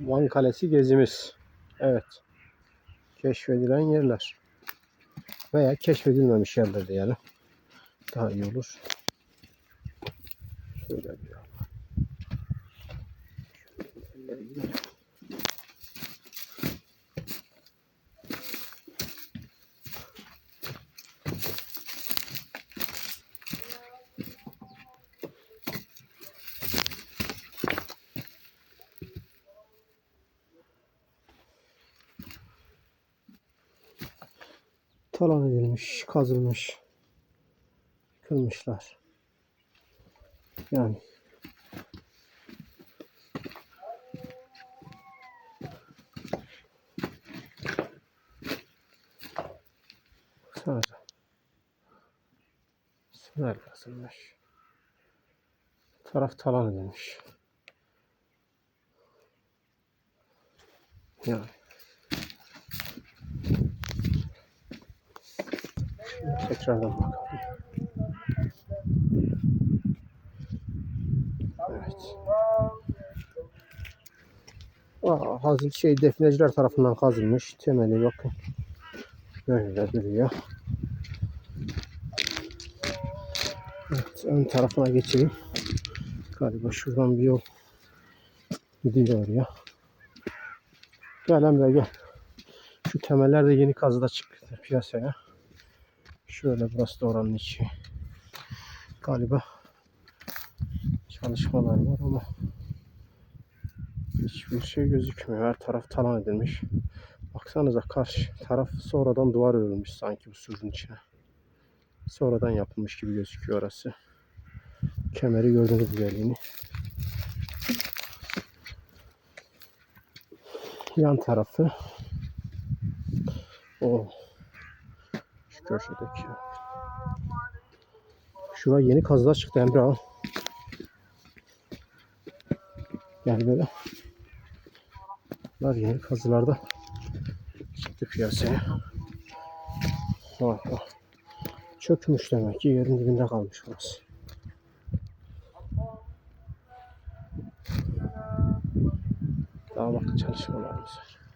Van Kalesi gezimiz. Evet. Keşfedilen yerler. Veya keşfedilmemiş yerler diyelim. Daha iyi olur. Şöyle bir. Şöyle gidelim. Talan edilmiş, kazılmış, kılmışlar. Yani Baksanıza. Sınır kazılmış. Taraf talan edilmiş. Yani. Tekrardan bakalım. Evet. Aa, hazır şey defneciler tarafından kazılmış. Temeli bakın. Böyle duruyor. Evet, ön tarafına geçeyim. Galiba şuradan bir yol gidiyor oraya. Gel Emre gel. Şu temeller de yeni kazıda çıktı piyasaya. Şöyle burası da oranın içi. Galiba çalışmalar var ama hiçbir şey gözükmüyor. Her taraf talan edilmiş. Baksanıza karşı taraf sonradan duvar örülmüş sanki bu surun içine. Sonradan yapılmış gibi gözüküyor orası. Kemeri gördüğünüz güzelliğini. Yan tarafı o şu köşedeki. Şuraya yeni kazılar çıktı Emre al. Gel böyle. Bunlar yeni kazılarda çıktı piyasaya. Vay vay. Çökmüş demek ki yerin dibinde kalmış burası. Daha bakın çalışmalarımız var.